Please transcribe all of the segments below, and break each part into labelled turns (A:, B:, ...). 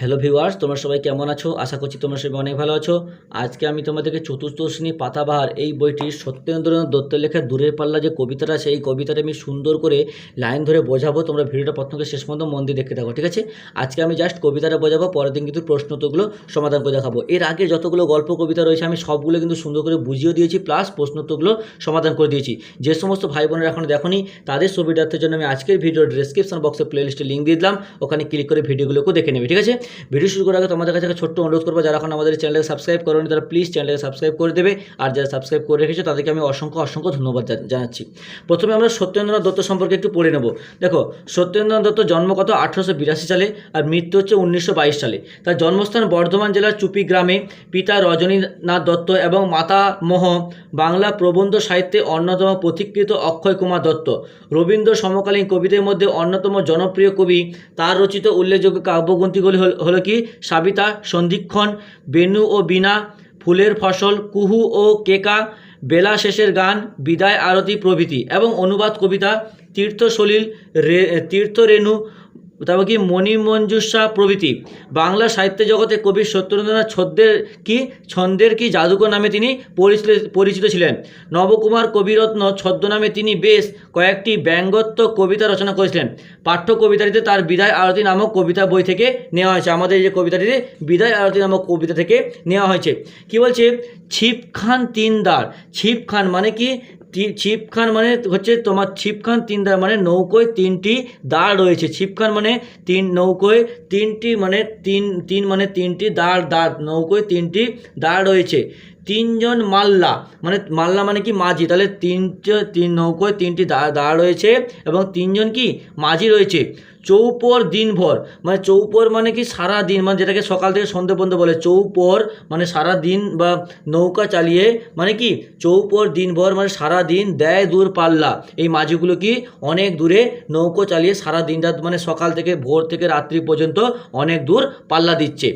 A: Hello viewers তোমরা সবাই কেমন আছো? আশা করছি তোমরা সবাই অনেক ভালো আছো। আজকে আমি তোমাদেরকে চতুর্থ শ্রেণি পাতাবাহার এই বইটির সত্যেন্দ্রনাথ দত্তের লেখা দূরের পাল্লা যে কবিতাটা আছে, এই কবিতাটা আমি সুন্দর করে লাইন ধরে বোঝাবো। তোমরা ভিডিওটা প্রথম থেকে শেষ পর্যন্ত মন দিয়ে দেখতে থাকো, ঠিক আছে? আজকে আমি জাস্ট কবিতাটা বোঝাবো, পরের দিন কিন্তু প্রশ্ন উত্তরগুলো সমাধান করে দেখাবো। এর আগে যতগুলো গল্প কবিতা রয়েছে, আমি সবগুলো কিন্তু সুন্দর করে বুঝিয়ে দিয়েছি প্লাস প্রশ্ন উত্তরগুলো সমাধান করে দিয়েছি। যে সমস্ত ভাই বোনেরা এখনও দেখোনি, তাদের সুবিধার্থের জন্য আমি আজকের ভিডিওর ডিসক্রিপশন বক্সে প্লেলিস্টে লিঙ্ক দিয়ে দিলাম। ওখানে ক্লিক করে ভিডিওগুলোকে দেখে নেবে, ঠিক আছে? ভিডিও শুরু করার আগে তোমাদের কাছে ছোট্ট অনুরোধ করব, যারা এখন আমাদের চ্যানেলকে সাবস্ক্রাইব করোনি তারা প্লিজ চ্যানেলকে সাবস্ক্রাইব করে দেবে। আর যারা সাবস্ক্রাইব করে রেখেছে তাদেরকে আমি অসংখ্য অসংখ্য ধন্যবাদ জানাচ্ছি। প্রথমে আমরা সত্যেন্দ্রনাথ দত্ত সম্পর্কে একটু পড়ে নেব। দেখো, সত্যেন্দ্রনাথ দত্ত জন্ম কত? আঠারোশো বিরাশি সালে আর মৃত্যু হচ্ছে উনিশশো বাইশ সালে। তার জন্মস্থান বর্ধমান জেলার চুপি গ্রামে পিতা রজনীনাথ দত্ত এবং মাতা মোহ বাংলা প্রবন্ধ সাহিত্যে অন্যতম পথিকৃত অক্ষয় কুমার দত্ত। রবীন্দ্র সমকালীন কবিদের মধ্যে অন্যতম জনপ্রিয় কবি, তার রচিত উল্লেখযোগ্য কাব্যগ্রন্থিগুলি হল হলো কি? সাবিতা সন্ধিক্ষণ বেনু ও বিনা, ফুলের ফসল, কুহু ও কেকা, বেলা শেষের গান, বিদায় আরতি প্রভৃতি এবং অনুবাদ কবিতা, তীর্থ সলিল রে তীর্থরেণু তারপর কি মণিমঞ্জুষা প্রভৃতি। বাংলা সাহিত্য জগতে কবি সত্যেন্দ্রনাথ ছদ্মের কি, ছন্দের কি জাদুকর নামে তিনি পরিচিত ছিলেন? নবকুমার কবিরত্ন ছদ্মনামে তিনি বেশ কয়েকটি ব্যঙ্গত্ব কবিতা রচনা করেছিলেন। পাঠ্য কবিতাটিতে তার বিদায় আরতি নামক কবিতা বই থেকে নেওয়া হয়েছে। আমাদের যে কবিতাটিতে বিদায় আরতি নামক কবিতা থেকে নেওয়া হয়েছে। কি বলছে? ছিপ খান তিন দার ছিপ খান মানে কি? তি- ছিপ খান মানে হচ্ছে তোমার ছিপ খান তিন দাঁড় মানে নৌকোয় তিনটি দাঁড় রয়েছে। ছিপখান মানে তিন, নৌকোয় তিনটি মানে তিন তিন মানে তিনটি দাঁড় দাঁড়, নৌকোয় তিনটি দাঁড় রয়েছে। তিনজন মাল্লা। মানে মাল্লা মানে কি মাঝি? তাহলে তিনটে তিন নৌকোয় তিনটি দাঁড় রয়েছে এবং তিনজন কি মাঝি রয়েছে। চৌপর দিনভর। মানে চৌপর মানে কি সারা দিন? মানে যেটাকে সকাল থেকে সন্ধে পর্যন্ত বলে। চৌপর মানে সারা দিন বা নৌকা চালিয়ে মানে কি চৌপর দিনভর মানে সারা দিন দেয় দূর পাল্লা। এই মাঝিগুলো কি অনেক দূরে নৌকো চালিয়ে সারা দিন রাত মানে সকাল থেকে ভোর থেকে রাত্রি পর্যন্ত অনেক দূর পাল্লা দিচ্ছে।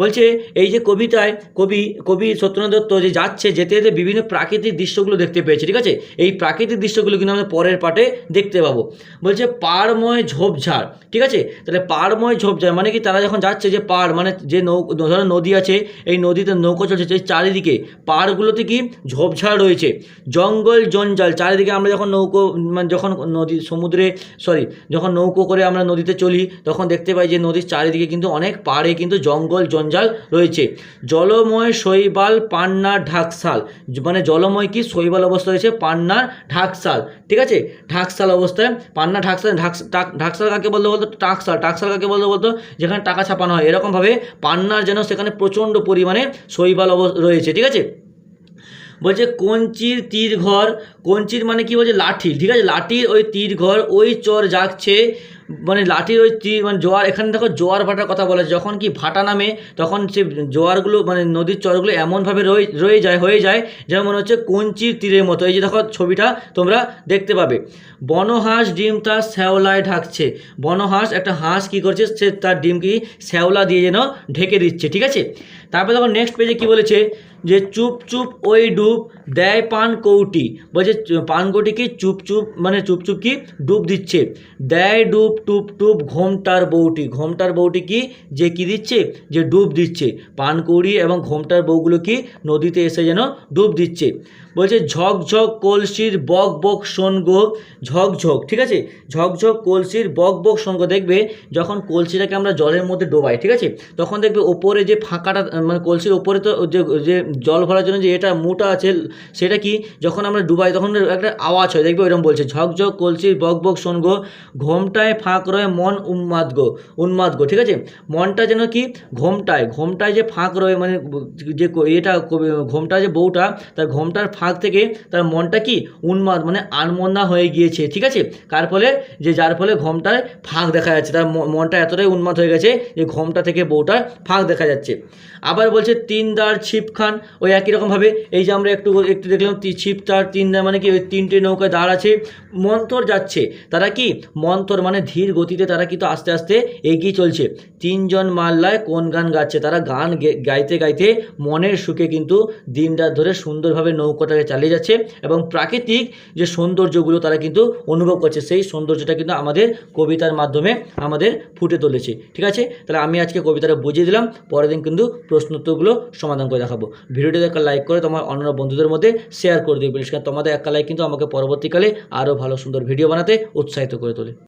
A: বলছে, এই যে কবিতায় কবি কবি সত্যনাথ দত্ত যে যাচ্ছে, যেতে যেতে বিভিন্ন প্রাকৃতিক দৃশ্যগুলো দেখতে পেয়েছে, ঠিক আছে? এই প্রাকৃতিক দৃশ্যগুলো কিন্তু আমরা পরের পাটে দেখতে পাবো। বলছে, পাড়ময় ঝোপঝাড়, ঠিক আছে? তাহলে পাড়ময় ঝোপঝাড় মানে কি? তারা যখন যাচ্ছে যে পাড় মানে যে নৌ, ধরো নদী আছে, এই নদীতে নৌকো চলছে, সেই চারিদিকে পাড়গুলোতে কি? ঝোপঝাড় রয়েছে। জঙ্গল জঞ্জাল, চারিদিকে আমরা যখন নৌকো মানে যখন নদী, সমুদ্রে সরি যখন নৌকো করে আমরা নদীতে চলি, তখন দেখতে পাই যে নদীর চারিদিকে কিন্তু অনেক পাড়ে কিন্তু জঙ্গল জঞ্জাল রয়েছে। জলময় শৈবাল পান্নার ঢাকশাল মানে জলময় কি? শৈবাল অবস্থা রয়েছে পান্নার ঢাকশাল ঠিক আছে? ঢাকশাল অবস্থায়, পান্না ঢাকশাল ঢাকশাল কাকে বলতে বলতো? টাকশাল টাকশাল কাকে বলতে বলতো? যেখানে টাকা ছাপানো হয়। এরকমভাবে পান্নার যেন সেখানে প্রচণ্ড পরিমাণে শৈবাল অব রয়েছে। ঠিক আছে? বলছে কঞ্চির তীর ঘর কঞ্চির মানে কি বলছে? লাঠি। ঠিক আছে? লাঠির ওই তীর ঘর ওই চর জাগছে মানে লাঠির ওই মানে জোয়ার, এখানে দেখো জোয়ার ভাটার কথা বলে, যখন কি ভাটা নামে, তখন সে জোয়ারগুলো মানে নদীর চরগুলো এমনভাবে রয়ে রয়ে যায়, হয়ে যায় যেমন মনে হচ্ছে কঞ্চির তীরের মতো। এই যে দেখো ছবিটা তোমরা দেখতে পাবে। বনহাঁস ডিম তার শ্যাওলায় ঢাকছে। বনহাঁস একটা হাঁস কি করছে, সে তার ডিম কি শ্যাওলা দিয়ে যেন ঢেকে দিচ্ছে, ঠিক আছে? তারপরে দেখো নেক্সট পেজে কি বলেছে? যে চুপ চুপ ওই ডুব, দেয় পান কৌটি। বলছে চু- পান কৌটি কি চুপ চুপ মানে চুপ চুপ কি, ডুব দিচ্ছে। দেয় ডুব টুপ টুপ ঘোমটার বউটি। ঘোমটার বউটি কি? যে কি দিচ্ছে? যে ডুব দিচ্ছে। পানকৌড়ি এবং ঘোমটার বউগুলো কি? নদীতে এসে যেন ডুব দিচ্ছে। বলছে ঝকঝক কলসির বক বক শোনগ। ঝকঝক ঠিক আছে? ঝকঝক কলসির বক বক শোনগ। দেখবে, যখন কলসিটাকে আমরা জলের মধ্যে ডোবাই, ঠিক আছে? তখন দেখবে ওপরে যে ফাঁকাটা মানে কলসির ওপরে তো যে যে জল ভরার জন্য যে এটা মোটা আছে, সেটা কি? যখন আমরা ডুবাই, তখন একটা আওয়াজ হয়। দেখবে ওইরকম বলছে ঝকঝক কলসির বক বক শোনগ। ঘোমটায় ফাঁক রয়ে মন উন্মাদগ উন্মাদগ ঠিক আছে? মনটা যেন কি? ঘোমটায় ঘোমটায় যে ফাঁক রয়ে মানে যে এটা ঘোমটা যে বউটা, তার ঘোমটার ফাঁক থেকে তার মনটা কি? উন্মাদ মানে আনমনা হয়ে গিয়েছে, ঠিক আছে? কার ফলে? যে যার ফলে ঘোমটায় ফাঁক দেখা যাচ্ছে, তার মনটা এতটাই উন্মাদ হয়ে গেছে যে ঘোমটা থেকে বউটার ফাঁক দেখা যাচ্ছে। আবার বলছে তিন দার ছিপ খান, ওই একই রকমভাবে, এই যে আমরা একটু একটু দেখলাম ছিপ তার তিন মানে কি, ওই তিনটে নৌকায় দাঁড় আছে, মন্তর যাচ্ছে, তারা কি? মন্তর মানে ধীর গতিতে তারা কিন্তু আস্তে আস্তে এগিয়ে চলছে। তিনজন মাল্লায় কোন গান গাচ্ছে? তারা গান গাইতে গাইতে মনের সুখে কিন্তু দিন রাত ধরে সুন্দরভাবে নৌকো গল্পটাকে চালিয়ে যাচ্ছে এবং প্রাকৃতিক যে সৌন্দর্যগুলো তারা কিন্তু অনুভব করছে, সেই সৌন্দর্যটা কিন্তু আমাদের কবিতার মাধ্যমে আমাদের ফুটে তুলেছে। ঠিক আছে? তাহলে আমি আজকে কবিতাটা বুঝিয়ে দিলাম, পরের দিন কিন্তু প্রশ্নোত্তরগুলো সমাধান করে দেখাবো। ভিডিওটি একটা লাইক করে তোমার অন্যান্য বন্ধুদের মধ্যে শেয়ার করে দিও প্লিজ কারণ তোমাদের একটা লাইক কিন্তু আমাকে পরবর্তীকালে আরও ভালো সুন্দর ভিডিও বানাতে উৎসাহিত করে তোলে।